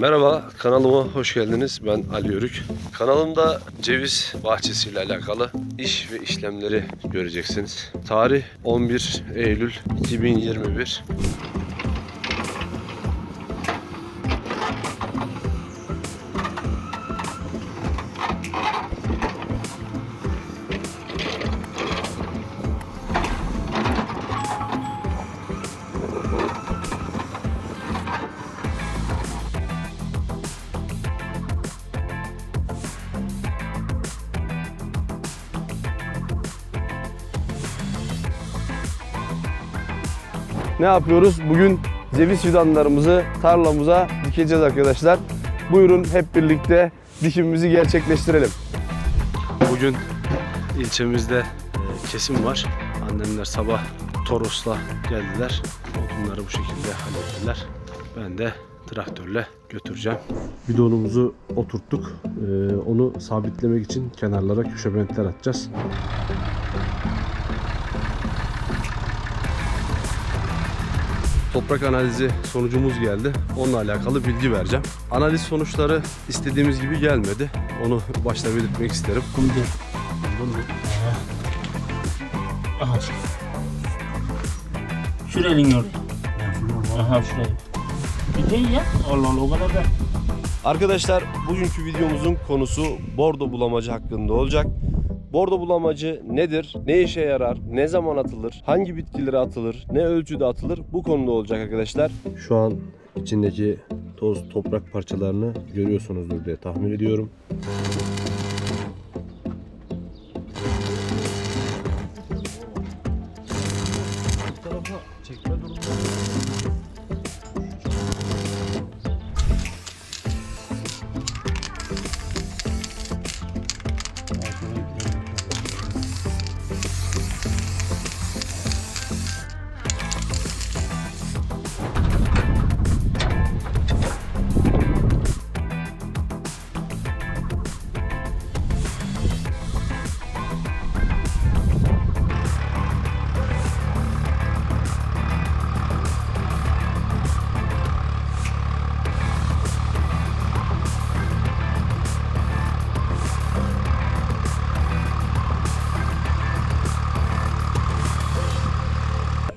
Merhaba, kanalıma hoş geldiniz. Ben Ali Yörük. Kanalımda ceviz bahçesiyle alakalı iş ve işlemleri göreceksiniz. Tarih 11 Eylül 2021. Ne yapıyoruz? Bugün ceviz fidanlarımızı tarlamıza dikeceğiz arkadaşlar. Buyurun hep birlikte dikimimizi gerçekleştirelim. Bugün ilçemizde e, kesim var. Annemler sabah Toros'la geldiler. Odunları bu şekilde hallettiler. Ben de traktörle götüreceğim. Bidonumuzu oturttuk. Ee, onu sabitlemek için kenarlara köşe bentler atacağız. Toprak analizi sonucumuz geldi. Onunla alakalı bilgi vereceğim. Analiz sonuçları istediğimiz gibi gelmedi. Onu başta belirtmek isterim. Kumdu. Aha. Şurayı gördüm. Aha şurayı. Bir de ya. Allah Allah o kadar da. Arkadaşlar bugünkü videomuzun konusu bordo bulamacı hakkında olacak. Bordo bulamacı nedir? Ne işe yarar? Ne zaman atılır? Hangi bitkilere atılır? Ne ölçüde atılır? Bu konuda olacak arkadaşlar. Şu an içindeki toz toprak parçalarını görüyorsunuzdur diye tahmin ediyorum.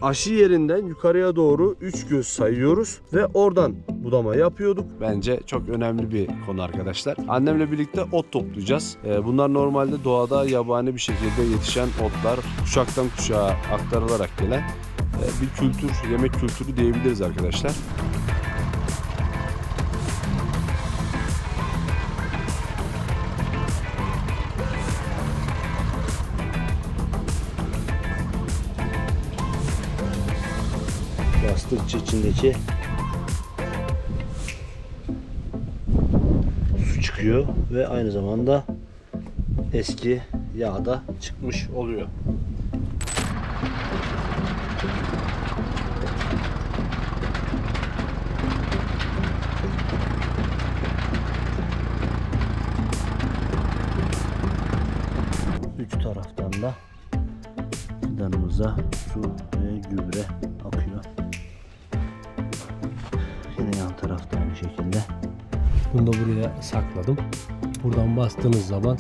Aşı yerinden yukarıya doğru 3 göz sayıyoruz ve oradan budama yapıyorduk. Bence çok önemli bir konu arkadaşlar. Annemle birlikte ot toplayacağız. Ee, Bunlar normalde doğada yabani bir şekilde yetişen otlar kuşaktan kuşağa aktarılarak gelen e, bir kültür, yemek kültürü diyebiliriz arkadaşlar. Bastıkça içindeki su çıkıyor ve aynı zamanda eski yağ da çıkmış oluyor. Üç taraftan da fidanımıza su ve gübre akıyor. Şekilde. Bunu da buraya sakladım. Buradan bastığınız zaman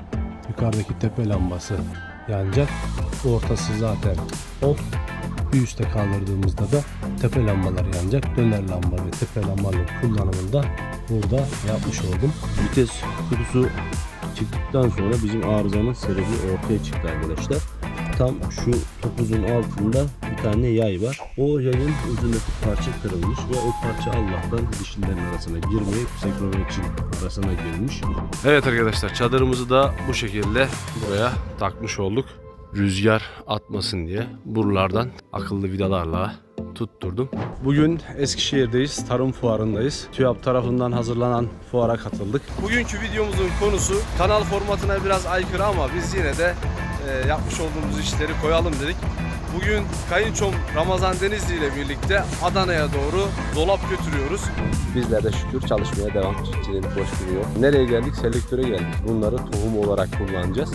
yukarıdaki tepe lambası yanacak. Ortası zaten off. Bir üstte kaldırdığımızda da tepe lambalar yanacak. Döner lamba ve tepe lambanın kullanımını da burada yapmış oldum. Vites kutusu çıktıktan sonra bizim arızanın sebebi ortaya çıktı arkadaşlar. Tam şu topuzun altında tane yay var. O yayın ucundaki parça kırılmış ve o parça Allah'tan dişilerin arasına girmeyip sekrometrin arasına girmiş. Evet arkadaşlar çadırımızı da bu şekilde buraya takmış olduk. Rüzgar atmasın diye buralardan akıllı vidalarla tutturdum. Bugün Eskişehir'deyiz. Tarım fuarındayız. TÜYAP tarafından hazırlanan fuara katıldık. Bugünkü videomuzun konusu kanal formatına biraz aykırı ama biz yine de e, yapmış olduğumuz işleri koyalım dedik. Bugün kayınçom Ramazan Denizli ile birlikte Adana'ya doğru dolap götürüyoruz. Bizler de şükür çalışmaya devam. Çiftçiliğimiz boş duruyor. Nereye geldik? Selektöre geldik. Bunları tohum olarak kullanacağız.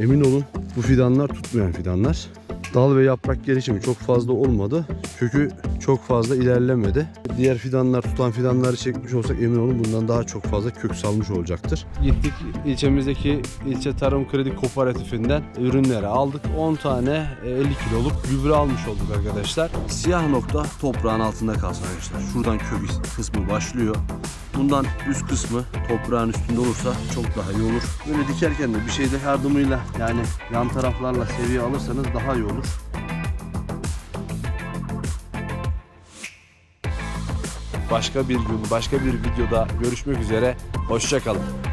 Emin olun bu fidanlar tutmayan fidanlar. Dal ve yaprak gelişimi çok fazla olmadı. Kökü çok fazla ilerlemedi. Diğer fidanlar tutan fidanları çekmiş olsak emin olun bundan daha çok fazla kök salmış olacaktır. Gittik ilçemizdeki ilçe tarım kredi kooperatifinden ürünleri aldık. 10 tane e, 50 kiloluk gübre almış olduk arkadaşlar. Siyah nokta toprağın altında kalsın arkadaşlar. Şuradan kök kısmı başlıyor. Bundan üst kısmı toprağın üstünde olursa çok daha iyi olur. Böyle dikerken de bir şeyde yardımıyla yani yan taraflarla seviye alırsanız daha iyi olur. Başka bir gün, başka bir videoda görüşmek üzere. Hoşçakalın.